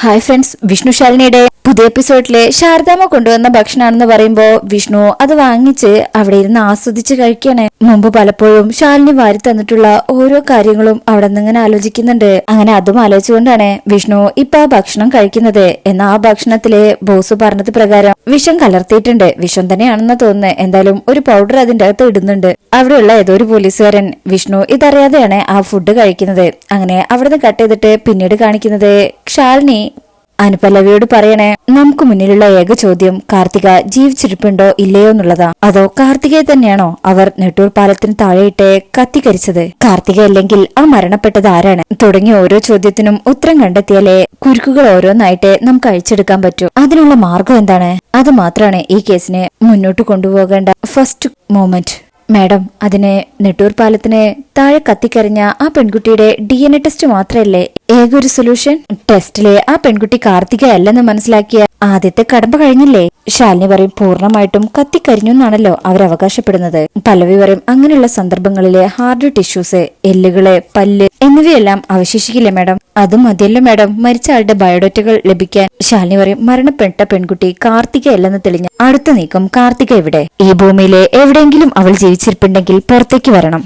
Hi friends Vishnu ശാലിനിയുടെ പുതിയ എപ്പിസോഡിലെ ശാരദാമ്മ കൊണ്ടുവന്ന ഭക്ഷണമാണെന്ന് പറയുമ്പോൾ വിഷ്ണു അത് വാങ്ങിച്ച് അവിടെ ഇരുന്ന് ആസ്വദിച്ച് കഴിക്കണേ. മുമ്പ് പലപ്പോഴും ശാലിനി വാരി തന്നിട്ടുള്ള ഓരോ കാര്യങ്ങളും അവിടെ നിന്ന് ഇങ്ങനെ ആലോചിക്കുന്നുണ്ട്. അങ്ങനെ അതും ആലോചിച്ചുകൊണ്ടാണ് വിഷ്ണു ഇപ്പൊ ആ ഭക്ഷണം കഴിക്കുന്നത്. എന്നാ ആ ഭക്ഷണത്തിലെ ബോസ് പറഞ്ഞത് പ്രകാരം വിഷം കലർത്തിയിട്ടുണ്ട്. വിഷം തന്നെയാണെന്ന് തോന്നുന്നു. എന്തായാലും ഒരു പൗഡർ അതിന്റെ അകത്ത് ഇടുന്നുണ്ട്. അവിടെയുള്ള ഏതോ ഒരു പോലീസുകാരൻ വിഷ്ണു ഇതറിയാതെയാണ് ആ ഫുഡ് കഴിക്കുന്നത്. അങ്ങനെ അവിടുന്ന് കട്ട് ചെയ്തിട്ട് പിന്നീട് കാണിക്കുന്നത് ശാലിനി അനുപല്ലവിയോട് പറയണേ നമുക്ക് മുന്നിലുള്ള ഏക ചോദ്യം കാർത്തിക ജീവിച്ചിരിപ്പുണ്ടോ ഇല്ലയോ എന്നുള്ളതാ. അതോ കാർത്തികയെ തന്നെയാണോ അവർ നെട്ടൂർ പാലത്തിന് താഴെയിട്ട് കത്തിക്കരിച്ചത്? കാർത്തിക അല്ലെങ്കിൽ ആ മരണപ്പെട്ടത് ആരാണ്? തുടങ്ങിയ ഓരോ ചോദ്യത്തിനും ഉത്തരം കണ്ടെത്തിയാലേ കുരുക്കുകൾ ഓരോന്നായിട്ട് നമുക്ക് അഴിച്ചെടുക്കാൻ പറ്റൂ. അതിനുള്ള മാർഗം എന്താണ്? അത് മാത്രമാണ് ഈ കേസിനെ മുന്നോട്ട് കൊണ്ടുപോകേണ്ട ഫസ്റ്റ് മോമെന്റ് മാഡം അതിന് നെട്ടൂർ പാലത്തിന് താഴെ കത്തിക്കറിഞ്ഞ ആ പെൺകുട്ടിയുടെ ഡി എൻ എ ടെസ്റ്റ് മാത്രമല്ലേ ഏക ഒരു സൊല്യൂഷൻ ടെസ്റ്റിലെ ആ പെൺകുട്ടി കാർത്തിക അല്ലെന്ന് മനസ്സിലാക്കിയ ആദ്യത്തെ കടമ്പ കഴിഞ്ഞില്ലേ? ശാലിനി പറയും പൂർണമായിട്ടും കത്തിക്കരിഞ്ഞു എന്നാണല്ലോ അവർ അവകാശപ്പെടുന്നത്. പല്ലവി പറയും അങ്ങനെയുള്ള സന്ദർഭങ്ങളിലെ ഹാർഡ് ടിഷ്യൂസ് എല്ലുകൾ പല്ല് എന്നിവയെല്ലാം അവശേഷിക്കില്ല മാഡം? അത് മതിയല്ലോ മാഡം മരിച്ച ആളുടെ ബയോഡേറ്റകൾ ലഭിക്കാൻ. ശാലിനി പറയും മരണപ്പെട്ട പെൺകുട്ടി കാർത്തിക അല്ലെന്ന് തെളിഞ്ഞ അടുത്ത നീക്കം കാർത്തിക എവിടെ ഈ ഭൂമിയിലെ എവിടെയെങ്കിലും അവൾ ജീവിച്ചിരിപ്പുണ്ടെങ്കിൽ പുറത്തേക്ക് വരണം.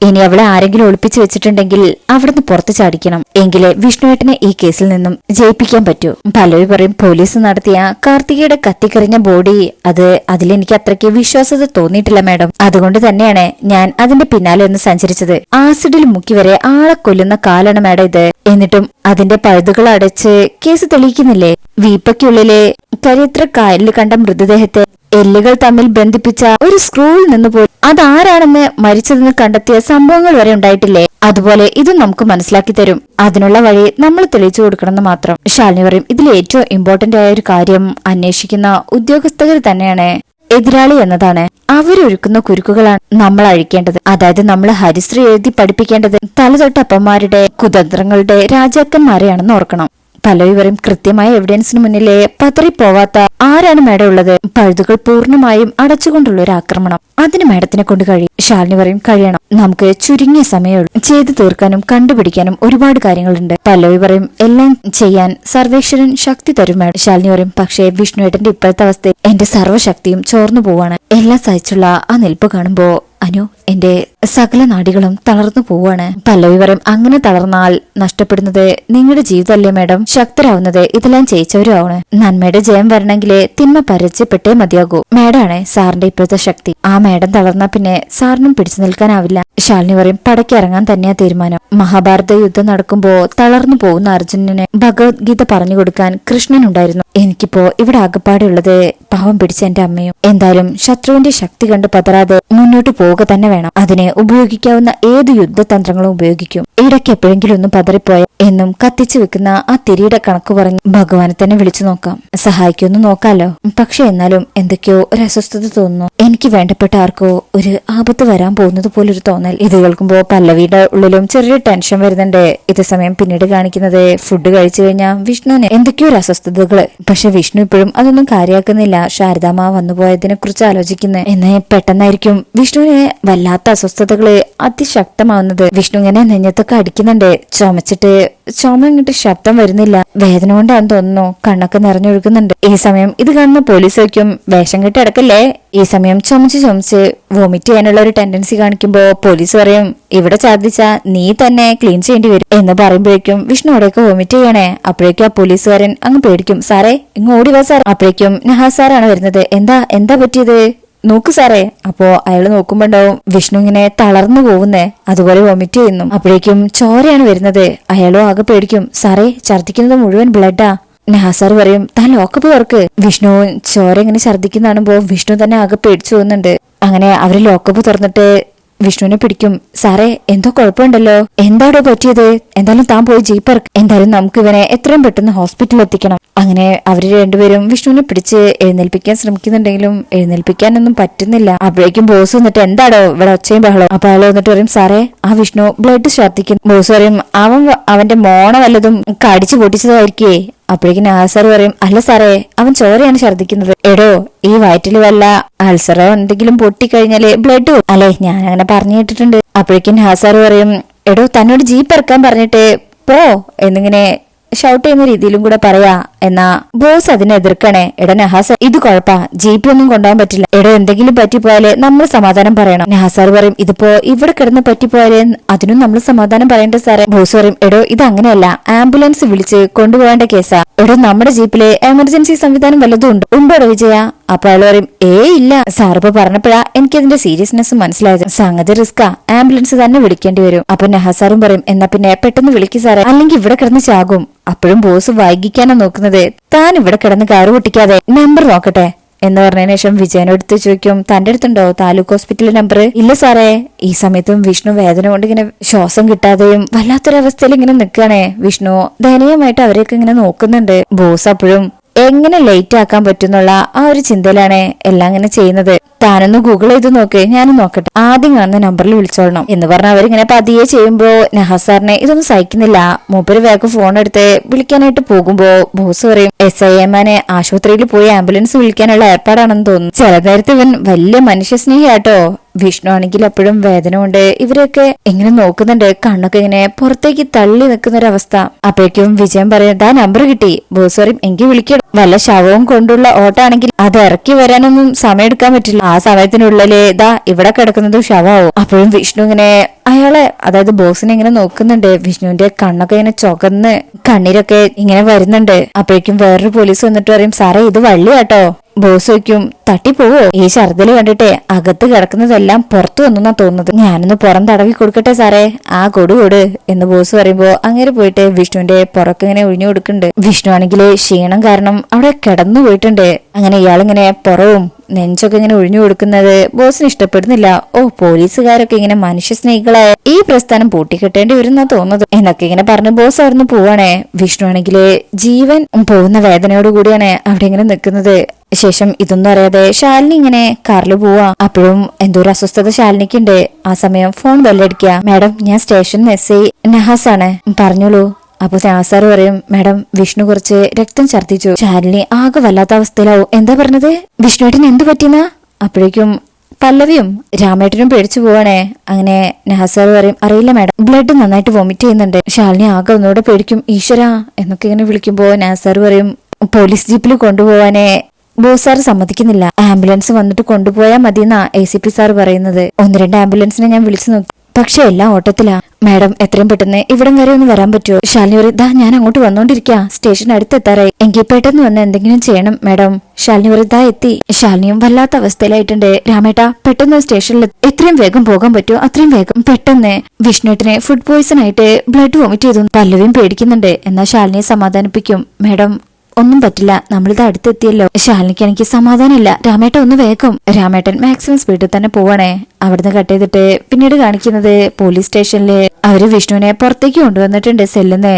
ഇനി അവളെ ആരെങ്കിലും ഒളിപ്പിച്ചു വെച്ചിട്ടുണ്ടെങ്കിൽ അവിടുന്ന് പുറത്തു ചാടിക്കണം. എങ്കിലേ വിഷ്ണുവേട്ടനെ ഈ കേസിൽ നിന്നും ജയിപ്പിക്കാൻ പറ്റൂ. പലവി പറയും പോലീസ് നടത്തിയ കാർത്തികയുടെ കത്തിക്കറിഞ്ഞ ബോഡി അത് അതിലെനിക്ക് അത്രയ്ക്ക് വിശ്വാസത തോന്നിയിട്ടില്ല മാഡം. അതുകൊണ്ട് തന്നെയാണ് ഞാൻ അതിന്റെ പിന്നാലെ ഒന്ന് സഞ്ചരിച്ചത്. ആസിഡിൽ മുക്കി വരെ ആളെ കൊല്ലുന്ന കാലാണ് മാഡം ഇത്. എന്നിട്ടും അതിന്റെ പഴുതുകൾ അടച്ച് കേസ് തെളിയിക്കുന്നില്ലേ? വീപ്പയ്ക്കുള്ളിലെ കരിത്ര കായലിൽ കണ്ട മൃതദേഹത്തെ എല്ലുകൾ തമ്മിൽ ബന്ധിപ്പിച്ച ഒരു സ്ക്രൂവിൽ നിന്ന് പോയി അതാരാണെന്ന് മരിച്ചതെന്ന് കണ്ടെത്തിയ സംഭവങ്ങൾ വരെ ഉണ്ടായിട്ടില്ലേ? അതുപോലെ ഇതും നമുക്ക് മനസ്സിലാക്കി തരും. അതിനുള്ള വഴി നമ്മൾ തെളിയിച്ചു കൊടുക്കണമെന്ന് മാത്രം. ശാലിനി പറയും ഇതിൽ ഏറ്റവും ഇമ്പോർട്ടന്റ് ആയ ഒരു കാര്യം അന്വേഷിക്കുന്ന ഉദ്യോഗസ്ഥർ തന്നെയാണ്. എതിരാളി എന്നതാണ്. അവരൊരുക്കുന്ന കുരുക്കുകളാണ് നമ്മൾ അഴിക്കേണ്ടത്. അതായത് നമ്മൾ ഹരിശ്രീ എഴുതി പഠിപ്പിക്കേണ്ടത് തലതൊട്ടപ്പന്മാരുടെ കുതന്ത്രങ്ങളുടെ രാജാക്കന്മാരെയാണെന്ന് ഓർക്കണം. പലവരും കൃത്യമായ എവിഡൻസിന് മുന്നിലെ പതറിപ്പോവാത്ത ആരാണ് മേഡം ഉള്ളത് പഴുതുകൾ പൂർണമായും അടച്ചുകൊണ്ടുള്ള ഒരു ആക്രമണം അതിന് മേഡത്തിനെ കൊണ്ട് കഴിയും. ശാലിനി പറയും കഴിയണം. നമുക്ക് ചുരുങ്ങിയ സമയമുള്ളൂ. ചെയ്തു തീർക്കാനും കണ്ടുപിടിക്കാനും ഒരുപാട് കാര്യങ്ങളുണ്ട്. പല്ലവി പറയും എല്ലാം ചെയ്യാൻ സർവേശ്വരൻ ശക്തി തരും മേഡം. ശാലിനി പറയും പക്ഷേ വിഷ്ണുവേട്ടന്റെ ഇപ്പോഴത്തെ അവസ്ഥയിൽ എന്റെ സർവശക്തിയും ചോർന്നു പോവാണ്. എല്ലാം സഹിച്ചുള്ള ആ നിൽപ്പ് കാണുമ്പോ അനു എന്റെ സകല നാടികളും തളർന്നു പോവാണ്. പല്ലവി പറയും അങ്ങനെ തളർന്നാൽ നഷ്ടപ്പെടുന്നത് നിങ്ങളുടെ ജീവിതമല്ലേ മേഡം? ശക്തരാവുന്നത് ഇതെല്ലാം ജയിച്ചവരും ആണ് നന്മയുടെ ജയം വരണമെങ്കിലേ തിന്മ പരച്ചപ്പെട്ടേ മതിയാകൂ. മേഡാണ് സാറിന്റെ ഇപ്പോഴത്തെ ശക്തി. ആ മേഡം തളർന്നാ പിന്നെ സാറിനും പിടിച്ചു നിൽക്കാനാവില്ല. ശാലിനി പറയും പടയ്ക്ക് ഇറങ്ങാൻ തന്നെയാ തീരുമാനം. മഹാഭാരത യുദ്ധം നടക്കുമ്പോ തളർന്നു പോകുന്ന അർജുനന് ഭഗവത്ഗീത പറഞ്ഞു കൊടുക്കാൻ കൃഷ്ണൻ ഉണ്ടായിരുന്നു എനിക്കിപ്പോ ഇവിടെ ആകപ്പാടുള്ളത് പാവം പിടിച്ച എന്റെ അമ്മയും. എന്തായാലും ശത്രുവിന്റെ ശക്തി കണ്ട് പതറാതെ മുന്നോട്ട് പോവുക തന്നെ വേണം. അതിനെ ഉപയോഗിക്കാവുന്ന ഏത് യുദ്ധതന്ത്രങ്ങളും ഉപയോഗിക്കും. ഇടയ്ക്ക് എപ്പോഴെങ്കിലും ഒന്ന് പതറിപ്പോയ എന്നും കത്തിച്ചു വെക്കുന്ന ആ തിരിയുടെ കണക്ക് പറഞ്ഞ് ഭഗവാനെ തന്നെ വിളിച്ചു നോക്കാം. സഹായിക്കൊന്നു നോക്കാലോ? പക്ഷെ എന്നാലും എന്തൊക്കെയോ ഒരു അസ്വസ്ഥത തോന്നുന്നു. എനിക്ക് വേണ്ടപ്പെട്ട ആർക്കോ ഒരു ആപത്ത് വരാൻ പോകുന്നത് പോലൊരു തോന്നൽ. ഇത് കേൾക്കുമ്പോ പല്ലവിയുടെ ഉള്ളിലും ചെറിയ ടെൻഷൻ വരുന്നുണ്ട്. ഇതേ സമയം പിന്നീട് കാണിക്കുന്നത് ഫുഡ് കഴിച്ചു കഴിഞ്ഞാൽ വിഷ്ണുവിന് എന്തൊക്കെയോ ഒരു അസ്വസ്ഥതകൾ. പക്ഷെ വിഷ്ണു ഇപ്പോഴും അതൊന്നും കാര്യമാക്കുന്നില്ല. ശാരദാമ്മ വന്നുപോയതിനെ കുറിച്ച് ആലോചിക്കുന്നത് എന്ന് പെട്ടെന്നായിരിക്കും വിഷ്ണുവിന് വല്ലാത്ത അസ്വസ്ഥതകൾ അതിശക്തമാവുന്നത്. വിഷ്ണു ഇങ്ങനെ നെഞ്ഞത്തൊക്കെ അടിക്കുന്നുണ്ട്. ചുമച്ചിട്ട് ചുമ ഇങ്ങോട്ട് ശബ്ദം വരുന്നില്ല. വേദന കൊണ്ടാന്ന് തോന്നുന്നു. കണ്ണൊക്കെ നിറഞ്ഞൊഴുകുന്നുണ്ട്. ഈ സമയം ഇത് കാണുന്ന പോലീസ് വയ്ക്കും. വേഷം കെട്ടി അടക്കല്ലേ ഈ സമയം ചുമച്ച് ചുമച്ച് വോമിറ്റ് ചെയ്യാനുള്ള ഒരു ടെൻഡൻസി കാണിക്കുമ്പോ പോലീസ് പറയും ഇവിടെ ഛർദിച്ച നീ തന്നെ ക്ലീൻ ചെയ്യേണ്ടി വരും എന്ന് പറയുമ്പോഴേക്കും വിഷ്ണു അവിടെയൊക്കെ വോമിറ്റ് ചെയ്യണേ. അപ്പോഴേക്കും ആ പോലീസുകാരൻ അങ്ങ് പേടിക്കും സാറേ ഇങ്ങ് ഓടി വാ സാർ അപ്പോഴേക്കും നഹാ സാറാണ് വരുന്നത്. എന്താ എന്താ പറ്റിയത്? നോക്ക് സാറേ അപ്പോ അയാൾ നോക്കുമ്പോണ്ടാവും വിഷ്ണു ഇങ്ങനെ തളർന്നു പോകുന്നേ. അതുപോലെ വൊമിറ്റ് ചെയ്യുന്നു. അപ്പോഴേക്കും ചോരയാണ് വരുന്നത്. അയാളും ആകെ പേടിക്കും. സാറേ ഛർദിക്കുന്നത് മുഴുവൻ ബ്ലഡാ നഹാസാർ പറയും താൻ ലോക്കപ്പ് തുറക്ക്. വിഷ്ണു ചോര ഇങ്ങനെ ഛർദിക്കുന്ന കാണുമ്പോ വിഷ്ണു തന്നെ ആകെ പേടിച്ചു പോകുന്നുണ്ട്. അങ്ങനെ അവർ ലോക്കപ്പ് തുറന്നിട്ട് വിഷ്ണുവിനെ പിടിക്കും. സാറേ എന്തോ കുഴപ്പമുണ്ടല്ലോ. എന്താടോ പറ്റിയത്? എന്തായാലും താൻ പോയി ജീപ്പർക്ക് എന്തായാലും നമുക്ക് ഇവനെ എത്രയും പെട്ടെന്ന് ഹോസ്പിറ്റലിൽ എത്തിക്കണം. അങ്ങനെ അവർ രണ്ടുപേരും വിഷ്ണുവിനെ പിടിച്ച് എഴുന്നേൽപ്പിക്കാൻ ശ്രമിക്കുന്നുണ്ടെങ്കിലും എഴുന്നേൽപ്പിക്കാനൊന്നും പറ്റുന്നില്ല. അപ്പോഴേക്കും ബോസ് വന്നിട്ട് എന്താടോ ഇവിടെ ഒച്ചയും ബഹളോ അപ്പൊ അയാൾ വന്നിട്ട് പറയും സാറേ ആ വിഷ്ണു ബ്ലഡ് ഛർദിക്കും ബോസ് പറയും അവൻ അവന്റെ മോണ വല്ലതും കടിച്ചു പൊട്ടിച്ചതായിരിക്കേ അപ്പോഴേക്കും നാസർ പറയും അല്ല സാറേ അവൻ ചോരയാണ് ഛർദ്ദിക്കുന്നത്. എടോ ഈ വയറ്റിൽ വല്ല അൾസറോ എന്തെങ്കിലും പൊട്ടിക്കഴിഞ്ഞാൽ ബ്ലഡ് അല്ലെ ഞാൻ അങ്ങനെ പറഞ്ഞു കേട്ടിട്ടുണ്ട്. അപ്പോഴേക്കും നാസർ പറയും എടോ തന്നോട് ജീപ്പ് ഇറക്കാൻ പറഞ്ഞിട്ട് പോ എന്നിങ്ങനെ ഷൗട്ട് ചെയ്യുന്ന രീതിയിലും കൂടെ പറയാ എന്നാ ബോസ് അതിനെ എതിർക്കണേ. എട നഹാസ ഇത് കുഴപ്പാ. പി ഒന്നും കൊണ്ടുപോകാൻ പറ്റില്ല. എടോ എന്തെങ്കിലും പറ്റിപ്പോയാൽ നമ്മൾ സമാധാനം പറയണം. നഹാസാർ പറയും ഇതിപ്പോ ഇവിടെ കിടന്ന് പറ്റിപ്പോയാൽ അതിനും നമ്മൾ സമാധാനം പറയേണ്ട സാറേ. ബോസ് പറയും എടോ ഇത് അങ്ങനെയല്ല. ആംബുലൻസ് വിളിച്ച് കൊണ്ടുപോകേണ്ട കേസാ. എടോ നമ്മുടെ ജീപ്പിലെ എമർജൻസി സംവിധാനം വല്ലതും ഉണ്ട്? ഉണ്ടോ വിജയ? അപ്പൊ അയാൾ പറയും ഏ ഇല്ല. സാർ ഇപ്പൊ പറഞ്ഞപ്പോഴാ എനിക്ക് അതിന്റെ സീരിയസ്നെസ് മനസ്സിലായത്. സംഗതി റിസ്കാ ആംബുലൻസ് തന്നെ വിളിക്കേണ്ടി വരും. അപ്പൊ നെഹസാറും പറയും എന്നാ പിന്നെ പെട്ടെന്ന് വിളിക്കു സാറേ. അല്ലെങ്കിൽ ഇവിടെ കിടന്ന് ചാകും. അപ്പോഴും ബോസ് വൈകിക്കാനാ നോക്കുന്നത്. താൻ ഇവിടെ കിടന്ന് കാറ് പൊട്ടിക്കാതെ നമ്പർ നോക്കട്ടെ. എന്ന് പറഞ്ഞതിന് ശേഷം വിജയനടുത്ത് ചോദിക്കും തന്റെ അടുത്തുണ്ടോ? താലൂക്ക് ഹോസ്പിറ്റലിലെ നമ്പർ? ഇല്ല സാറേ. ഈ സമയത്തും വിഷ്ണു വേദന കൊണ്ട് ഇങ്ങനെ ശ്വാസം കിട്ടാതെയും വല്ലാത്തൊരവസ്ഥയിൽ ഇങ്ങനെ നിൽക്കുകയാണേ. വിഷ്ണു ദയനീയമായിട്ട് അവരെയൊക്കെ ഇങ്ങനെ നോക്കുന്നുണ്ട്. ബോസ് അപ്പോഴും എങ്ങനെ ലേറ്റ് ആക്കാൻ പറ്റുന്നുള്ള ആ ഒരു ചിന്തയിലാണ് എല്ലാം ഇങ്ങനെ ചെയ്യുന്നത്. താനൊന്ന് ഗൂഗിൾ ചെയ്ത് നോക്ക്. ഞാനും നോക്കട്ടെ. ആദ്യം കാണുന്ന നമ്പറിൽ വിളിച്ചോളണം. എന്ന് പറഞ്ഞ അവരിങ്ങനെ പതിയെ ചെയ്യുമ്പോ നഹാസാറിനെ ഇതൊന്നും സഹിക്കുന്നില്ല. മൂപ്പര് വേഗം ഫോൺ എടുത്ത് വിളിക്കാനായിട്ട് പോകുമ്പോ ബോസ് പറയും എസ് ഐ എമ്മാനെ ആശുപത്രിയിൽ പോയി ആംബുലൻസ് വിളിക്കാനുള്ള ഏർപ്പാടാണെന്ന് തോന്നുന്നു. ചില നേരത്തെ ഇവൻ വലിയ മനുഷ്യസ്നേഹിയാട്ടോ വിഷ്ണു ആണെങ്കിൽ അപ്പോഴും വേദന കൊണ്ട് ഇവരൊക്കെ ഇങ്ങനെ നോക്കുന്നുണ്ട്? കണ്ണൊക്കെ ഇങ്ങനെ പുറത്തേക്ക് തള്ളി നിൽക്കുന്ന ഒരു അവസ്ഥ അപ്പോഴേക്കും വിജയം പറയുന്നത് ആ നമ്പർ കിട്ടി. ബോസ് പറയും എങ്കിൽ വിളിക്കണം വല്ല ശവവും കൊണ്ടുള്ള ഓട്ടാണെങ്കിൽ അത് ഇറക്കി വരാനൊന്നും സമയം എടുക്കാൻ പറ്റില്ല. ആ സമയത്തിനുള്ളിൽ ഇതാ ഇവിടെ കിടക്കുന്നത് ശവമാവും അപ്പോഴും വിഷ്ണു ഇങ്ങനെ അയാളെ അതായത് ബോസിനെ ഇങ്ങനെ നോക്കുന്നുണ്ട്. വിഷ്ണുവിന്റെ കണ്ണൊക്കെ ഇങ്ങനെ ചുകന്ന് കണ്ണീരൊക്കെ ഇങ്ങനെ വരുന്നുണ്ട്. അപ്പോഴേക്കും വേറൊരു പോലീസ് വന്നിട്ട് പറയും സാറേ ഇത് വള്ളിയാട്ടോ. ബോസ് വയ്ക്കും തട്ടിപ്പോവോ ഈ ഛർദിൽ കണ്ടിട്ടേ അകത്ത് കിടക്കുന്നതെല്ലാം പുറത്തു വന്നാ തോന്നുന്നത്. ഞാനൊന്ന് പുറം തടവി കൊടുക്കട്ടെ സാറേ. ആ കൊടു കൊട് എന്ന് ബോസ് പറയുമ്പോ അങ്ങനെ പോയിട്ട് വിഷ്ണുവിന്റെ പുറക്കിങ്ങനെ ഒഴിഞ്ഞു കൊടുക്കുന്നുണ്ട്. വിഷ്ണു ആണെങ്കിൽ ക്ഷീണം കാരണം അവിടെ കിടന്നു പോയിട്ടുണ്ട്. അങ്ങനെ ഇയാളിങ്ങനെ പുറവും നെഞ്ചൊക്കെ ഇങ്ങനെ ഒഴിഞ്ഞു കൊടുക്കുന്നത് ബോസിന് ഇഷ്ടപ്പെടുന്നില്ല. ഓ പോലീസുകാരൊക്കെ ഇങ്ങനെ മനുഷ്യ സ്നേഹികളായ ഈ പ്രസ്ഥാനം പൂട്ടിക്കെട്ടേണ്ടി വരുന്ന തോന്നുന്നത്. എന്നൊക്കെ ഇങ്ങനെ പറഞ്ഞ് ബോസ് അവിടുന്ന് പോവാണേ. വിഷ്ണു ആണെങ്കിൽ ജീവൻ പോകുന്ന വേദനയോട് കൂടിയാണ് അവിടെ ഇങ്ങനെ നിൽക്കുന്നത്. ശേഷം ഇതൊന്നും അറിയാതെ ശാലിനി ഇങ്ങനെ കാറിൽ പോവാ. അപ്പോഴും എന്തോ ഒരു അസ്വസ്ഥത ശാലിനിക്കുണ്ട്. ആ സമയം ഫോൺ ബെല്ലടിക്കുക മാഡം ഞാൻ സ്റ്റേഷൻ എസ് നഹാസ് ആണ് പറഞ്ഞോളൂ. അപ്പൊ സാറ് പറയും മാഡം വിഷ്ണു കുറച്ച് രക്തം ഛർദ്ദിച്ചു. ശാലിനി ആകെ വല്ലാത്ത അവസ്ഥയിലാവും. എന്താ പറഞ്ഞത്? വിഷ്ണുവേട്ടൻ എന്ത് പറ്റിയെന്നാ? അപ്പോഴേക്കും പല്ലവിയും രാമേട്ടനും പേടിച്ചു പോവാണേ. അങ്ങനെ നഹസാർ പറയും അറിയില്ല മാഡം. ബ്ലഡ് നന്നായിട്ട് വോമിറ്റ് ചെയ്യുന്നുണ്ട്. ശാലിനി ആകെ ഒന്നുകൂടെ പേടിക്കും. ഈശ്വര എന്നൊക്കെ ഇങ്ങനെ വിളിക്കുമ്പോ നഹസാർ പറയും പോലീസ് ജീപ്പിൽ കൊണ്ടുപോവാനേ ബോസ് സാർ സമ്മതിക്കുന്നില്ല. ആംബുലൻസ് വന്നിട്ട് കൊണ്ടുപോയാൽ മതിയെന്നാ എ സി പി സാർ പറയുന്നത്. ഒന്ന് രണ്ട് ആംബുലൻസിനെ ഞാൻ വിളിച്ചു നോക്കി. പക്ഷെ എല്ലാം ഓട്ടത്തിലാ. മാഡം എത്രയും പെട്ടെന്ന് ഇവിടം വരെ ഒന്ന് വരാൻ പറ്റുമോ? ശാലിനി ദാ ഞാൻ അങ്ങോട്ട് വന്നോണ്ടിരിക്കാ. സ്റ്റേഷൻ അടുത്തെത്താറായി. എങ്കിൽ പെട്ടെന്ന് വന്ന് എന്തെങ്കിലും ചെയ്യണം മാഡം. ശാലിനി ഒരു ദാ എത്തി. ശാലിനിയും വല്ലാത്ത അവസ്ഥയിലായിട്ടുണ്ട്. രാമേട്ട പെട്ടെന്ന് സ്റ്റേഷനിൽ എത്രയും വേഗം പോകാൻ പറ്റുമോ? അത്രയും വേഗം. പെട്ടെന്ന്. വിഷ്ണുട്ടിനെ ഫുഡ് പോയിസൺ ആയിട്ട് ബ്ലഡ് വോമിറ്റ് ചെയ്തു. പല്ലവിയും പേടിക്കുന്നുണ്ട്. എന്നാൽ ശാലിനിയെ സമാധാനിപ്പിക്കും. മാഡം ഒന്നും പറ്റില്ല. നമ്മളിത് അടുത്തെത്തിയല്ലോ. ശാലിനിക്ക് എനിക്ക് സമാധാനമില്ല. രാമേട്ടൻ ഒന്ന് വേഗം. രാമേട്ടൻ മാക്സിമം സ്പീഡിൽ തന്നെ പോവണേ. അവിടുന്ന് കട്ട് ചെയ്തിട്ട് പിന്നീട് കാണിക്കുന്നത് പോലീസ് സ്റ്റേഷനിൽ അവർ വിഷ്ണുവിനെ പുറത്തേക്ക് കൊണ്ടുവന്നിട്ടുണ്ട് സെല്ലുന്നേ.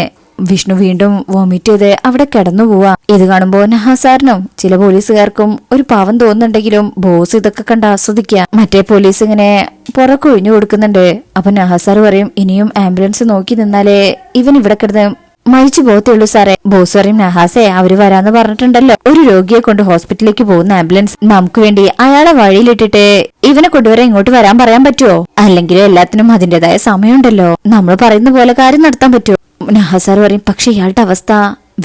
വിഷ്ണു വീണ്ടും വോമിറ്റ് ചെയ്ത് അവിടെ കിടന്നു പോവാ. ഇത് കാണുമ്പോ നഹാസാറിനും ചില പോലീസുകാർക്കും ഒരു പാവം തോന്നുന്നുണ്ടെങ്കിലും ബോസ് ഇതൊക്കെ കണ്ട് ആസ്വദിക്കുക മറ്റേ പോലീസ് ഇങ്ങനെ പുറക്കൊഴിഞ്ഞു കൊടുക്കുന്നുണ്ട്. അപ്പൊ നഹാസാർ പറയും ഇനിയും ആംബുലൻസ് നോക്കി നിന്നാലേ ഇവൻ ഇവിടെ കിടന്ന് മരിച്ചു പോകത്തുള്ളൂ സാറേ. ബോസ് പറയും നഹാസെ അവർ വരാന്ന് പറഞ്ഞിട്ടുണ്ടല്ലോ. ഒരു രോഗിയെ കൊണ്ട് ഹോസ്പിറ്റലിലേക്ക് പോകുന്ന ആംബുലൻസ് നമുക്ക് വേണ്ടി അയാളെ വഴിയിലിട്ടിട്ട് ഇവനെ കൊണ്ടുവരാൻ ഇങ്ങോട്ട് വരാൻ പറയാൻ പറ്റുമോ അല്ലെങ്കിൽ എല്ലാത്തിനും അതിന്റേതായ സമയമുണ്ടല്ലോ. നമ്മൾ പറയുന്ന പോലെ കാര്യം നടത്താൻ പറ്റുമോ നഹാസാർ പറയും പക്ഷെ ഇയാളുടെ അവസ്ഥ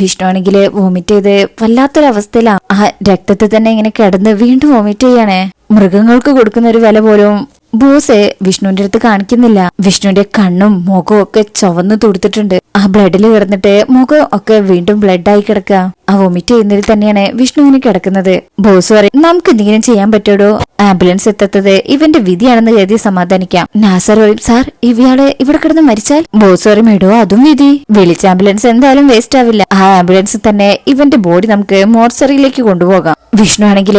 വിഷ്ണു ആണെങ്കിൽ വോമിറ്റ് ചെയ്ത് വല്ലാത്തൊരവസ്ഥയിലാ. ആ രക്തത്തിൽ തന്നെ ഇങ്ങനെ കിടന്ന് വീണ്ടും വോമിറ്റ് ചെയ്യാണ്. മൃഗങ്ങൾക്ക് കൊടുക്കുന്ന ഒരു വില പോലും ബോസ് വിഷ്ണുവിന്റെ അടുത്ത് കാണിക്കുന്നില്ല. വിഷ്ണുവിന്റെ കണ്ണും മുഖവും ഒക്കെ ചുവന്ന് തുടുത്തിട്ടുണ്ട്. ആ ബ്ലഡിൽ കിടന്നിട്ട് മുഖം ഒക്കെ വീണ്ടും ബ്ലഡായി കിടക്കുക ആ വൊമിറ്റ് ചെയ്യുന്നതിൽ തന്നെയാണ് വിഷ്ണുവിന് കിടക്കുന്നത്. ബോസ് പറയും നമുക്ക് എന്തെങ്കിലും ചെയ്യാൻ പറ്റുള്ളൂ ആംബുലൻസ് എത്താത്തത് ഇവന്റെ വിധിയാണെന്ന് കരുതി സമാധാനിക്കാം. നാസർ പറയും സാർ ഇവയാൾ ഇവിടെ കിടന്ന് മരിച്ചാൽ? ബോസ് പറയും ഇടോ അതും വിധി. വിളിച്ച ആംബുലൻസ് എന്തായാലും വേസ്റ്റ് ആവില്ല. ആ ആംബുലൻസ് തന്നെ ഇവന്റെ ബോഡി നമുക്ക് മോർച്ചറിയിലേക്ക് കൊണ്ടുപോകാം. വിഷ്ണു ആണെങ്കിൽ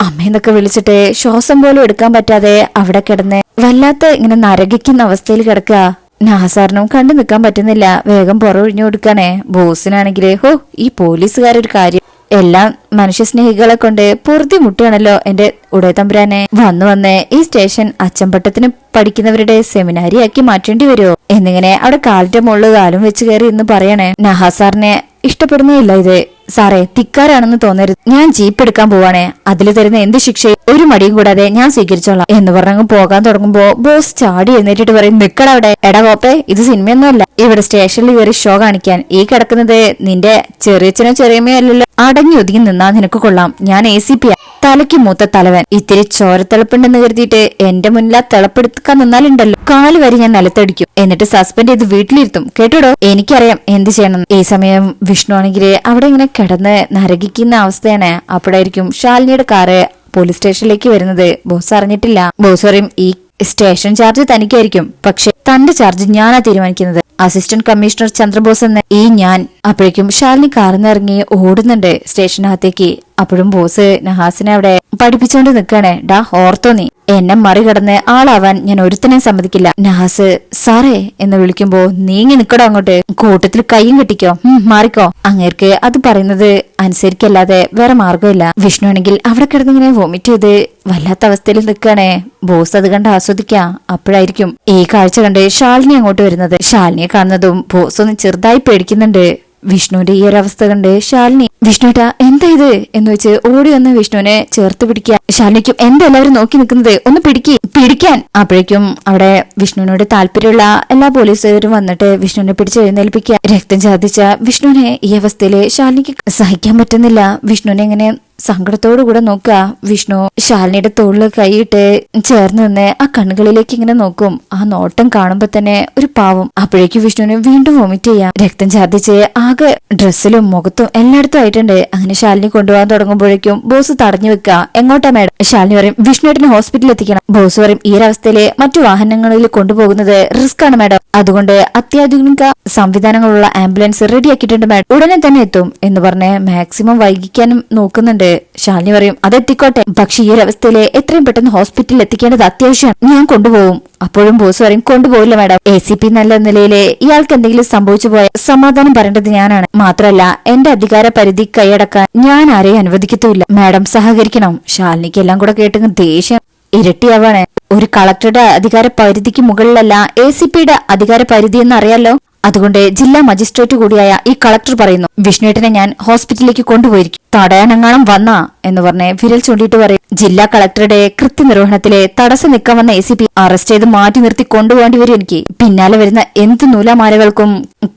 അമ്മയെന്നൊക്കെ വിളിച്ചിട്ട് ശ്വാസം പോലും എടുക്കാൻ പറ്റാതെ അവിടെ കിടന്ന് വല്ലാത്ത ഇങ്ങനെ നരകിക്കുന്ന അവസ്ഥയിൽ കിടക്കുക. നാസാറിനും കണ്ടു നിൽക്കാൻ പറ്റുന്നില്ല. വേഗം പുറമൊഴിഞ്ഞു കൊടുക്കണേ. ബോസിനാണെങ്കിൽ ഹോ ഈ പോലീസുകാരൊരു കാര്യം. എല്ലാം മനുഷ്യസ്നേഹികളെ കൊണ്ട് പൊറുതി മുട്ടുകയാണല്ലോ എന്റെ ഉടയതമ്പുരാനെ വന്നു വന്ന് ഈ സ്റ്റേഷൻ അച്ചമ്പട്ടത്തിന് പഠിക്കുന്നവരുടെ സെമിനാരിയാക്കി മാറ്റേണ്ടി വരുമോ? എന്നിങ്ങനെ അവിടെ കാലിന്റെ മുകളിൽ കാലും വെച്ച് കയറി എന്ന് പറയണേ നഹാസാറിനെ ഇഷ്ടപ്പെടുന്നേ ഇല്ല ഇത്. സാറേ തിക്കാരാണെന്ന് തോന്നരുത്. ഞാൻ ജീപ്പ് എടുക്കാൻ പോവാണേ. അതിൽ തരുന്ന എന്ത് ശിക്ഷയും ഒരു മടിയും കൂടാതെ ഞാൻ സ്വീകരിച്ചോളാം. എന്ന് പറഞ്ഞങ്ങ് പോകാൻ തുടങ്ങുമ്പോ ബോസ് ചാടി എഴുന്നേറ്റിട്ട് പറയും നിക്കടവിടെ. എടാ കോപ്പേ ഇത് സിനിമയൊന്നുമല്ല. ഇവിടെ സ്റ്റേഷനിൽ കയറി ഷോ കാണിക്കാൻ ഈ കിടക്കുന്നത് നിന്റെ ചെറിയച്ഛനോ ചെറിയമ്മയോ അല്ലല്ലോ. അടങ്ങി ഒതുങ്ങി നിന്നാ നിനക്ക് കൊള്ളാം. ഞാൻ എ സി പി തലയ്ക്ക് മൂത്ത തലവൻ. ഇത്തിരി ചോരത്തിളപ്പുണ്ടെന്ന് കരുതിയിട്ട് എന്റെ മുന്നിൽ ആ തിളപ്പെടുക്കാൻ നിന്നാലുണ്ടല്ലോ. കാൽ വരെ ഞാൻ നിലത്തടിക്കും. എന്നിട്ട് സസ്പെൻഡ് ചെയ്ത് വീട്ടിലിരുത്തും. കേട്ടോടോ? എനിക്കറിയാം എന്ത് ചെയ്യണം. ഈ സമയം വിഷ്ണു ആണെങ്കിൽ അവിടെ ഇങ്ങനെ കിടന്ന് നരകിക്കുന്ന അവസ്ഥയാണ്. അപ്പോഴായിരിക്കും ശാലിനിയുടെ കാറ് പോലീസ് സ്റ്റേഷനിലേക്ക് വരുന്നത്. ബോസ് അറിഞ്ഞിട്ടില്ല. ബോസ് പറയും ഈ സ്റ്റേഷൻ ചാർജ് തനിക്കായിരിക്കും. പക്ഷെ തന്റെ ചാർജ് ഞാനാ തീരുമാനിക്കുന്നത്. അസിസ്റ്റന്റ് കമ്മീഷണർ ചന്ദ്രബോസ് എന്ന ഈ ഞാൻ അപ്പോഴേക്കും ശാലിനി കാർന്നിറങ്ങി ഓടുന്നുണ്ട് സ്റ്റേഷനകത്തേക്ക്. അപ്പോഴും ബോസ് നഹാസിനെ അവിടെ പഠിപ്പിച്ചുകൊണ്ട് നിൽക്കണേ ഡാ ഓർത്തോ നീ? എന്നെ മറികടന്ന് ആളാവാൻ ഞാൻ ഒരുത്തനെയും സമ്മതിക്കില്ല. നഹാസ് സാറേ എന്ന് വിളിക്കുമ്പോ നീങ്ങി നിക്കടോ അങ്ങോട്ട്. കൂട്ടത്തിൽ കൈയും കെട്ടിക്കോ. മാറിക്കോ. അങ്ങേർക്ക് അത് പറയുന്നത് അനുസരിക്കല്ലാതെ വേറെ മാർഗമില്ല വിഷ്ണു ആണെങ്കിൽ അവിടെ കിടന്നിങ്ങനെ വോമിറ്റ് ചെയ്ത് വല്ലാത്ത അവസ്ഥയിൽ നിൽക്കണേ ബോസ് അത് കണ്ട് ആസ്വദിക്കാം. അപ്പോഴായിരിക്കും ഈ കാഴ്ച കണ്ട് ശാലിനി അങ്ങോട്ട് വരുന്നത്. ശാലിനിയെ കാണുന്നതും ബോസ് ഒന്ന് ചെറുതായി പേടിക്കുന്നുണ്ട്. വിഷ്ണുവിന്റെ ഈ ഒരു അവസ്ഥ കണ്ട് ശാലിനി വിഷ്ണുട്ടാ എന്താ ഇത്? എന്ന് വെച്ച് ഓടി വന്ന് വിഷ്ണുവിനെ ചേർത്ത് പിടിക്കുക. ശാലിനിക്കും എന്താ എല്ലാവരും നോക്കി നിൽക്കുന്നത്? ഒന്ന് പിടിക്ക് പിടിക്കാൻ. അപ്പോഴേക്കും അവിടെ വിഷ്ണുവിനോട് താല്പര്യമുള്ള എല്ലാ പോലീസുകാരും വന്നിട്ട് വിഷ്ണുവിനെ പിടിച്ച് എഴുന്നേൽപ്പിക്കുക. രക്തം ചാദിച്ച വിഷ്ണുവിനെ ഈ അവസ്ഥയിൽ ശാലിനിക്ക് സഹിക്കാൻ പറ്റുന്നില്ല. വിഷ്ണുവിനെ എങ്ങനെ സങ്കടത്തോടു കൂടെ നോക്കുക. വിഷ്ണു ശാലിനിയുടെ തോളിൽ കൈയിട്ട് ചേർന്ന് നിന്ന് ആ കണ്ണുകളിലേക്ക് ഇങ്ങനെ നോക്കും. ആ നോട്ടം കാണുമ്പോ തന്നെ ഒരു പാവം. അപ്പോഴേക്കും വിഷ്ണുവിന് വീണ്ടും വോമിറ്റ് ചെയ്യാം. രക്തം ഛർദ്ദിച്ച് ആകെ ഡ്രസ്സിലും മുഖത്തും എല്ലായിടത്തും ആയിട്ടുണ്ട്. അങ്ങനെ ശാലിനി കൊണ്ടുപോകാൻ തുടങ്ങുമ്പോഴേക്കും ബോസ് തടഞ്ഞു വെക്കുക. എങ്ങോട്ടാ മേഡം? ശാലിനി പറയും വിഷ്ണുവേട്ടനെ ഹോസ്പിറ്റലിൽ എത്തിക്കണം. ബോസ് പറയും ഈ ഒരവസ്ഥയിൽ മറ്റു വാഹനങ്ങളിൽ കൊണ്ടുപോകുന്നത് റിസ്ക് ആണ് മേഡം. അതുകൊണ്ട് അത്യാധുനിക സംവിധാനങ്ങളുള്ള ആംബുലൻസ് റെഡിയാക്കിയിട്ടുണ്ട് മേഡം. ഉടനെ തന്നെ എത്തും. എന്ന് പറഞ്ഞ് മാക്സിമം വൈകിക്കാനും നോക്കുന്നുണ്ട്. ശാലിനി പറയും അതെത്തിക്കോട്ടെ. പക്ഷെ ഈ ഒരവസ്ഥയിലെ എത്രയും പെട്ടെന്ന് ഹോസ്പിറ്റലിൽ എത്തിക്കേണ്ടത് അത്യാവശ്യമാണ് ഞാൻ കൊണ്ടുപോകും. അപ്പോഴും ബോസ് പറയും കൊണ്ടുപോയില്ല മാഡം. എ സി പി നല്ല നിലയിൽ ഇയാൾക്ക് എന്തെങ്കിലും സംഭവിച്ചു പോയ സമാധാനം പറയേണ്ടത് ഞാനാണ്. മാത്രമല്ല എന്റെ അധികാര പരിധി കൈയടക്കാൻ ഞാൻ ആരെയും അനുവദിക്കത്തുമില്ല. മാഡം സഹകരിക്കണം. ശാലിനിക്ക് എല്ലാം കൂടെ കേട്ട് ദേഷ്യം ഇരട്ടിയാവാണ്. ഒരു കളക്ടറുടെ അധികാര പരിധിക്ക് മുകളിലല്ല എ സി പിയുടെ അധികാര പരിധി എന്ന് അറിയാലോ അതുകൊണ്ട് ജില്ലാ മജിസ്ട്രേറ്റ് കൂടിയായ ഈ കളക്ടർ പറയുന്നു വിഷ്ണുവേട്ടനെ ഞാൻ ഹോസ്പിറ്റലിലേക്ക് കൊണ്ടുപോയിരിക്കും. തടയാനെങ്ങാനും വന്നാ എന്ന് പറഞ്ഞ് വിരൽ ചൂണ്ടിയിട്ട് പറയും. ജില്ലാ കളക്ടറുടെ കൃത്യനിർവഹണത്തിലെ തടസ്സം നിൽക്കാൻ വന്ന എ സി പി അറസ്റ്റ് ചെയ്ത് മാറ്റി നിർത്തി കൊണ്ടുപോകേണ്ടി വരും എനിക്ക്. പിന്നാലെ വരുന്ന എന്ത് നൂലാമാലകൾക്കും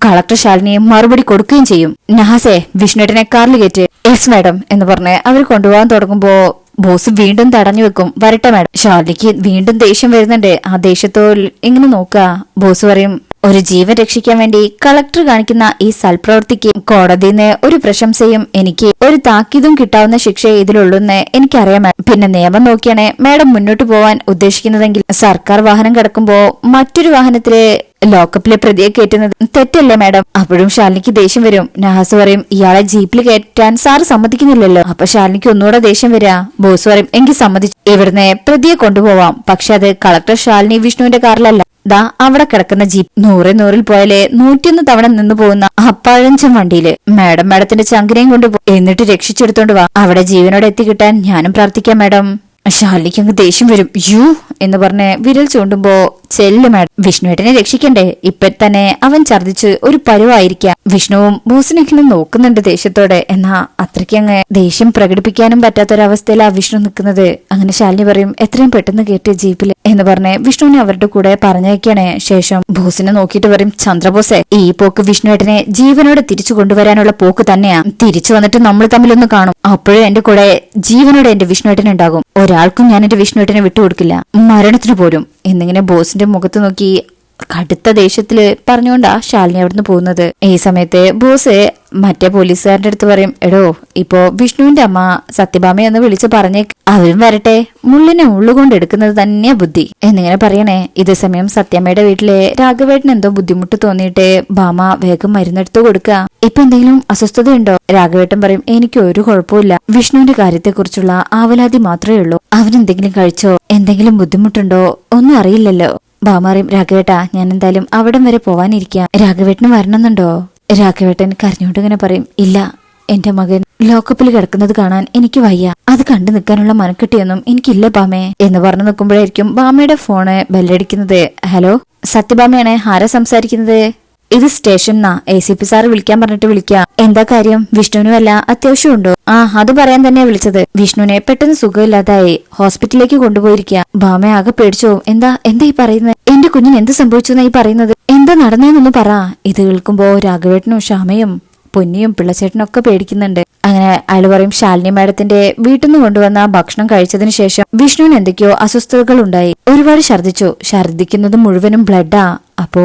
കളക്ടർ ശാലിനിയെ മറുപടി കൊടുക്കുകയും ചെയ്യും. നഹാസെ വിഷ്ണുവേട്ടനെ കാറിൽ കയറ്റ്. എസ് മാഡം എന്ന് പറഞ്ഞ് അവർ കൊണ്ടുപോകാൻ തുടങ്ങുമ്പോ ബോസ് വീണ്ടും തടഞ്ഞു വെക്കും. വരട്ടെ മാഡം. ഷാർലിക്ക് വീണ്ടും ദേഷ്യം വരുന്നുണ്ട്. ആ ദേഷ്യത്തോൽ ഇങ്ങനെ നോക്കുക ബോസ് പറയും. ഒരു ജീവൻ രക്ഷിക്കാൻ വേണ്ടി കളക്ടർ കാണിക്കുന്ന ഈ സൽപ്രവൃത്തിക്ക് നിന്ന് ഒരു പ്രശംസയും എനിക്ക് ഒരു താക്കീതും കിട്ടാവുന്ന ശിക്ഷ ഇതിലുള്ളൂന്ന് എനിക്കറിയാം പിന്നെ നിയമം നോക്കിയാണ് മാഡം മുന്നോട്ട് പോവാൻ ഉദ്ദേശിക്കുന്നതെങ്കിൽ സർക്കാർ വാഹനം കിടക്കുമ്പോ മറ്റൊരു വാഹനത്തിൽ ലോക്കപ്പിലെ പ്രതിയെ കയറ്റുന്നത് തെറ്റല്ലേ മാഡം? അപ്പോഴും ശാലിനിക്ക് ദേഷ്യം വരും. നഹാസ് പറയും ഇയാളെ ജീപ്പിൽ കയറ്റാൻ സാറ് സമ്മതിക്കുന്നില്ലല്ലോ. അപ്പൊ ശാലിനിക്ക് ഒന്നുകൂടെ ദേഷ്യം വരാ. ബോസ് പറയും എങ്കിൽ സമ്മതിച്ചു. ഇവിടുന്ന് പ്രതിയെ കൊണ്ടുപോവാം. പക്ഷെ അത് കളക്ടർ ശാലിനി വിഷ്ണുവിന്റെ കാറിലല്ല. ദാ അവിടെ കിടക്കുന്ന ജീപ്പ് നൂറെ നൂറിൽ പോയാലേ നൂറ്റിയൊന്ന് തവണ നിന്നു പോകുന്ന അപ്പാഴഞ്ചൻ വണ്ടിയിൽ. മാഡം മാഡത്തിന്റെ ചങ്കിനെയും കൊണ്ട് പോ എന്നിട്ട് രക്ഷിച്ചെടുത്തോണ്ട് വാ. അവിടെ ജീവനോടെ എത്തിക്കിട്ടാൻ ഞാനും പ്രാർത്ഥിക്കാം മാഡം. ശാലിക്ക് അങ്ങ് ദേഷ്യം വരും. യു എന്ന് പറഞ്ഞ് വിരൽ ചൂണ്ടുമ്പോ ചെല്ലു മാഡം. വിഷ്ണുവേട്ടനെ രക്ഷിക്കണ്ടേ? ഇപ്പൊ തന്നെ അവൻ ഛർദിച്ച് ഒരു പരുവായിരിക്കാം. വിഷ്ണുവും ബോസിനെങ്കിലും നോക്കുന്നുണ്ട് ദേഷ്യത്തോടെ. എന്നാ അത്രയ്ക്ക് അങ്ങ് ദേഷ്യം പ്രകടിപ്പിക്കാനും പറ്റാത്തൊരവസ്ഥയിലാ വിഷ്ണു നിൽക്കുന്നത്. അങ്ങനെ ശാലിനി പറയും എത്രയും പെട്ടെന്ന് കയറ്റിയ ജീപ്പിൽ എന്ന് പറഞ്ഞ് വിഷ്ണുവിനെ അവരുടെ കൂടെ പറഞ്ഞയക്കണേ ശേഷം ബോസിനെ നോക്കിയിട്ട് പറയും ചന്ദ്രബോസെ ഈ പോക്ക് വിഷ്ണുവേട്ടനെ ജീവനോടെ തിരിച്ചു കൊണ്ടുവരാനുള്ള പോക്ക് തന്നെയാ. തിരിച്ചു വന്നിട്ട് നമ്മൾ തമ്മിലൊന്ന് കാണും. അപ്പോഴും എന്റെ കൂടെ ജീവനോടെ എന്റെ വിഷ്ണുവേട്ടൻ ഉണ്ടാകും. ഒരാൾക്കും ഞാൻ എന്റെ വിഷ്ണുവേട്ടനെ വിട്ടുകൊടുക്കില്ല. മരണത്തിന് പോരും. എന്നിങ്ങനെ ബോസിന്റെ മുഖത്ത് നോക്കി കടുത്ത ദേഷ്യത്തിൽ പറഞ്ഞുകൊണ്ടാ ശാലിനി അവിടുന്ന് പോകുന്നത്. ഈ സമയത്ത് ബോസ് മറ്റേ പോലീസുകാരന്റെ അടുത്ത് പറയും എടോ ഇപ്പോ വിഷ്ണുവിന്റെ അമ്മ സത്യഭാമയെന്ന് വിളിച്ച് പറഞ്ഞേ അവരും വരട്ടെ. മുള്ളിനെ ഉള്ളുകൊണ്ട് എടുക്കുന്നത് തന്നെയാ ബുദ്ധി. എന്നിങ്ങനെ പറയണേ ഇതേ സമയം സത്യമ്മയുടെ വീട്ടിലെ രാഘവേട്ടന് എന്തോ ബുദ്ധിമുട്ട് തോന്നിയിട്ട് ഭാമ വേഗം മരുന്നെടുത്ത് കൊടുക്കുക ഇപ്പൊ എന്തെങ്കിലും അസ്വസ്ഥതയുണ്ടോ? രാഘവേട്ടൻ പറയും എനിക്ക് ഒരു കുഴപ്പമില്ല വിഷ്ണുവിന്റെ കാര്യത്തെക്കുറിച്ചുള്ള ആവലാതി മാത്രമേ ഉള്ളൂ. അവനെന്തെങ്കിലും കഴിച്ചോ? എന്തെങ്കിലും ബുദ്ധിമുട്ടുണ്ടോ? ഒന്നും അറിയില്ലല്ലോ. ഭാമാറിയും രാഘവേട്ടാ ഞാൻ എന്തായാലും അവിടം വരെ പോവാനിരിക്കാം രാഘവേട്ടന് വരണമെന്നുണ്ടോ? രാഘവേട്ടൻ കരഞ്ഞോണ്ട് ഇങ്ങനെ പറയും ഇല്ല എന്റെ മകൻ ലോക്കപ്പിൽ കിടക്കുന്നത് കാണാൻ എനിക്ക് വയ്യ. അത് കണ്ടു നിൽക്കാനുള്ള മനക്കെട്ടിയൊന്നും എനിക്കില്ല ബാമേ. എന്ന് പറഞ്ഞു നിൽക്കുമ്പോഴായിരിക്കും ബാമയുടെ ഫോണ് ബെല്ലടിക്കുന്നത്. ഹലോ സത്യഭാമയാണ് ആരാ സംസാരിക്കുന്നത്? ഇത് സ്റ്റേഷൻ എന്നാ എ സി പി സാർ വിളിക്കാൻ പറഞ്ഞിട്ട് വിളിക്കുക എന്താ കാര്യം? വിഷ്ണുവിന് വല്ല അത്യാവശ്യമുണ്ടോ? ആ അത് പറയാൻ തന്നെ വിളിച്ചത്. വിഷ്ണുവിനെ പെട്ടെന്ന് സുഖമില്ലാതായി ഹോസ്പിറ്റലിലേക്ക് കൊണ്ടുപോയിരിക്കുക ഭാമ ആകെ പേടിച്ചോ. എന്താ എന്താ ഈ പറയുന്നത്? എന്റെ കുഞ്ഞിന് എന്ത് സംഭവിച്ചു എന്നാ ഈ പറയുന്നത്? എന്താ നടന്നതെന്നൊന്ന് പറ. ഇത് കേൾക്കുമ്പോ രാഘവേട്ടനും ഷാമയും പൊന്നിയും പിള്ളച്ചേട്ടനും ഒക്കെ പേടിക്കുന്നുണ്ട്. അങ്ങനെ അയാൾ പറയും ശാലിനി മാഡത്തിന്റെ വീട്ടിൽ നിന്ന് കൊണ്ടുവന്ന ഭക്ഷണം കഴിച്ചതിന് ശേഷം വിഷ്ണുവിന് എന്തൊക്കെയോ അസ്വസ്ഥതകൾ ഉണ്ടായി. ഒരുപാട് ഛർദ്ദിച്ചു. ഛർദ്ദിക്കുന്നത് മുഴുവനും ബ്ലഡാ അപ്പോ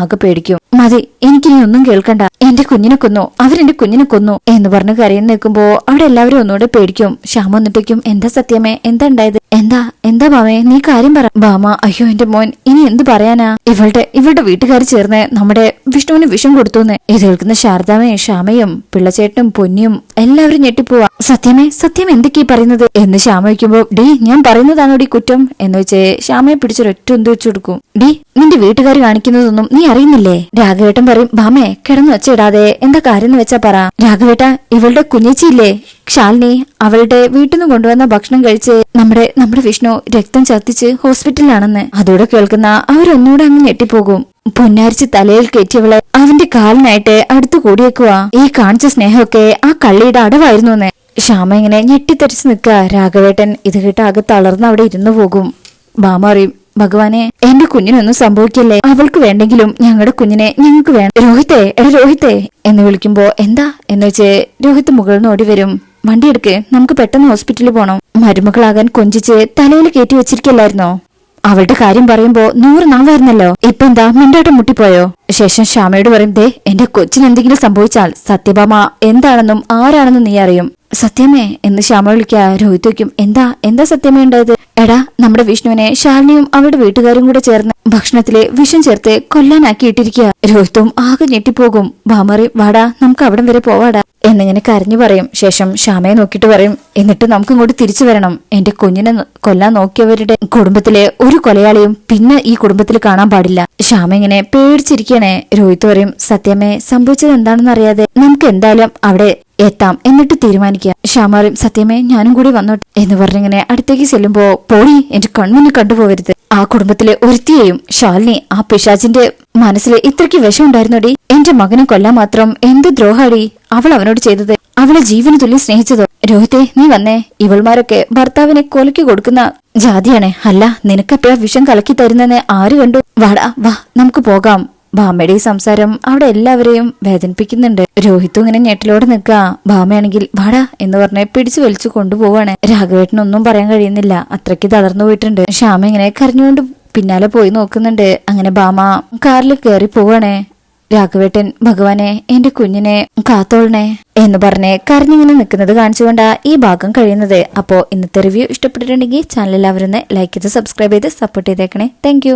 ആകെ പേടിക്കും. മതി എനിക്കിനി ഒന്നും കേൾക്കണ്ട. എന്റെ കുഞ്ഞിനെ കൊന്നു അവരെന്റെ കുഞ്ഞിനെ കൊന്നു എന്ന് പറഞ്ഞ് കരയിൽ നിൽക്കുമ്പോ അവിടെ എല്ലാവരും ഒന്നുകൂടെ പേടിക്കും. ശ്യാമ വന്നിട്ടേക്കും എന്താ സത്യമേ എന്താ ഉണ്ടായത്? എന്താ എന്താ ബാമേ നീ കാര്യം പറ. ബാമ അയ്യോ എന്റെ മോൻ ഇനി എന്ത് പറയാനാ? ഇവളുടെ ഇവളുടെ വീട്ടുകാർ ചേർന്ന് നമ്മുടെ വിഷ്ണുവിന് വിഷം കൊടുത്തുന്ന്. ഇത് കേൾക്കുന്ന ശാരദാമയും ശ്യാമയും പിള്ളച്ചേട്ടനും പൊന്നിയും എല്ലാവരും ഞെട്ടിപ്പോവാ. സത്യമേ സത്യം എന്തൊക്കെയാ പറയുന്നത്? എന്ന് ശ്യാമ വയ്ക്കുമ്പോ ഡി ഞാൻ പറയുന്നതാണോ ഡി കുറ്റം? എന്ന് വെച്ച് ശ്യാമയെ പിടിച്ചൊരൊറ്റ എന്ത് വെച്ചു കൊടുക്കും. ഡി നിന്റെ വീട്ടുകാർ കാണിക്കുന്നതൊന്നും നീ അറിയുന്നില്ലേ? രാഘവേട്ടൻ പറയും ഭാമേ കിടന്നു വെച്ചിടാതെ എന്താ കാര്യം എന്ന് വെച്ചാ പറ. രാഘവേട്ട ഇവളുടെ കുഞ്ഞേച്ചിയില്ലേ? ശാലിനി അവളുടെ വീട്ടിൽ നിന്ന് കൊണ്ടുവന്ന ഭക്ഷണം കഴിച്ച് നമ്മുടെ നമ്മുടെ വിഷ്ണു രക്തം ചത്തിച്ച് ഹോസ്പിറ്റലിലാണെന്ന്. അതോടെ കേൾക്കുന്ന അവരൊന്നുകൂടെ അങ്ങ് ഞെട്ടിപ്പോകും. പൊന്നാരിച്ച് തലയിൽ കയറ്റിയവളെ അവന്റെ കാലിനായിട്ട് അടുത്തു കൂടിയേക്കുവാ. ഈ കാണിച്ച സ്നേഹമൊക്കെ ആ കള്ളിയുടെ അടവായിരുന്നു എന്ന് ശ്യാമ ഇങ്ങനെ ഞെട്ടിത്തെറിച്ച് നിൽക്കുക. രാഘവേട്ടൻ ഇത് കേട്ട് ആകെ തളർന്ന് അവിടെ ഇരുന്നു പോകും. ബാമ അറിയും ഭഗവാനെ എന്റെ കുഞ്ഞിനൊന്നും സംഭവിക്കല്ലേ? അവൾക്ക് വേണ്ടെങ്കിലും ഞങ്ങളുടെ കുഞ്ഞിനെ ഞങ്ങൾക്ക് വേണം. രോഹിത്തെ എടാ രോഹിത്തെ എന്ന് വിളിക്കുമ്പോ എന്താ? എന്ന് വെച്ച് രോഹിത്ത് മുകളിൽ നിന്ന് ഓടി വരും. വണ്ടി എടുക്ക് നമുക്ക് പെട്ടെന്ന് ഹോസ്പിറ്റലിൽ പോണം. മരുമകളാകാൻ കൊഞ്ചിച്ച് തലയിൽ കയറ്റി വെച്ചിരിക്കല്ലായിരുന്നോ? അവളുടെ കാര്യം പറയുമ്പോ നൂറ് നാവായിരുന്നല്ലോ. ഇപ്പൊ എന്താ മിണ്ടാട്ടം മുട്ടിപ്പോയോ? ശേഷം ശ്യാമയോട് പറയും ദേ എന്റെ കൊച്ചിന് എന്തെങ്കിലും സംഭവിച്ചാൽ സത്യഭാമ എന്താണെന്നും ആരാണെന്നും നീ അറിയും. സത്യമേ എന്ന് ശ്യാമ വിളിക്ക രോഹിത് വയ്ക്കും എന്താ എന്താ സത്യമേ ഉണ്ടായത്? എടാ നമ്മുടെ വിഷ്ണുവിനെ ശാലിനിയും അവരുടെ വീട്ടുകാരും കൂടെ ചേർന്ന് ഭക്ഷണത്തിലെ വിഷം ചേർത്ത് കൊല്ലാനാക്കി ഇട്ടിരിക്കുക രോഹിത്തും ആകെ ഞെട്ടിപ്പോകും. ഭാമറി വാടാ നമുക്ക് അവിടം വരെ പോവാടാ. എന്നിങ്ങനെ കരഞ്ഞു പറയും. ശേഷം ശ്യാമയെ നോക്കിയിട്ട് പറയും എന്നിട്ട് നമുക്ക് ഇങ്ങോട്ട് തിരിച്ചു വരണം. എന്റെ കുഞ്ഞിനെ കൊല്ലാൻ നോക്കിയവരുടെ കുടുംബത്തിലെ ഒരു കൊലയാളിയും പിന്നെ ഈ കുടുംബത്തിൽ കാണാൻ പാടില്ല. ശ്യാമ ഇങ്ങനെ പേടിച്ചിരിക്കണേ. രോഹിത് പറയും സത്യമേ സംഭവിച്ചത് എന്താണെന്ന് അറിയാതെ നമുക്ക് എന്തായാലും അവിടെ എത്താം എന്നിട്ട് തീരുമാനിക്കുക. ഷാമാറും സത്യമേ ഞാനും കൂടി വന്നോട്ടെ എന്ന് പറഞ്ഞിങ്ങനെ അടുത്തേക്ക് ചെല്ലുമ്പോ പോയി എന്റെ കൺമുന്നിൽ കണ്ടുപോകരുത്. ആ കുടുംബത്തിലെ ഒരുത്തിയെയും ഷാലിനി ആ പിശാചിന്റെ മനസ്സിൽ ഇത്രയ്ക്ക് വിഷമുണ്ടായിരുന്നോടി എന്റെ മകനെ കൊല്ലാൻ മാത്രം എന്ത് ദ്രോഹാടി അവൾ അവനോട് ചെയ്തത്? അവളെ ജീവന് തുല്യം സ്നേഹിച്ചതോ? രോഹിത്തെ നീ വന്നേ. ഇവൾമാരൊക്കെ ഭർത്താവിനെ കൊലയ്ക്ക് കൊടുക്കുന്ന ജാതിയാണ്. അല്ല നിനക്കെപ്പോഴാ വിഷം കലക്കി തരുന്നെന്ന് ആര് കണ്ടു? വാടാ വാ നമുക്ക് പോകാം. ഭാമയുടെ ഈ സംസാരം അവിടെ എല്ലാവരെയും വേദനിപ്പിക്കുന്നുണ്ട്. രോഹിത്തും ഇങ്ങനെ ഞെട്ടിലോടെ നിൽക്കുക. ഭാമയാണെങ്കിൽ വാടാ എന്ന് പറഞ്ഞ് പിടിച്ചു വലിച്ചു കൊണ്ടുപോവാണ്. രാഘവേട്ടനൊന്നും പറയാൻ കഴിയുന്നില്ല. അത്രയ്ക്ക് തളർന്നു പോയിട്ടുണ്ട്. ശ്യാമ ഇങ്ങനെ കരഞ്ഞുകൊണ്ട് പിന്നാലെ പോയി നോക്കുന്നുണ്ട്. അങ്ങനെ ഭാമ കാറിൽ കയറി പോവാണേ. രാഘവേട്ടൻ ഭഗവാനെ എന്റെ കുഞ്ഞിനെ കാത്തോളണേ എന്ന് പറഞ്ഞ് കരഞ്ഞിങ്ങനെ നിൽക്കുന്നത് കാണിച്ചുകൊണ്ടാ ഈ ഭാഗം കഴിയുന്നത്. അപ്പോ ഇന്നത്തെ റിവ്യൂ ഇഷ്ടപ്പെട്ടിട്ടുണ്ടെങ്കിൽ ചാനൽ എല്ലാവരും ലൈക്ക് ചെയ്ത് സബ്സ്ക്രൈബ് ചെയ്ത് സപ്പോർട്ട് ചെയ്തേക്കണേ. താങ്ക്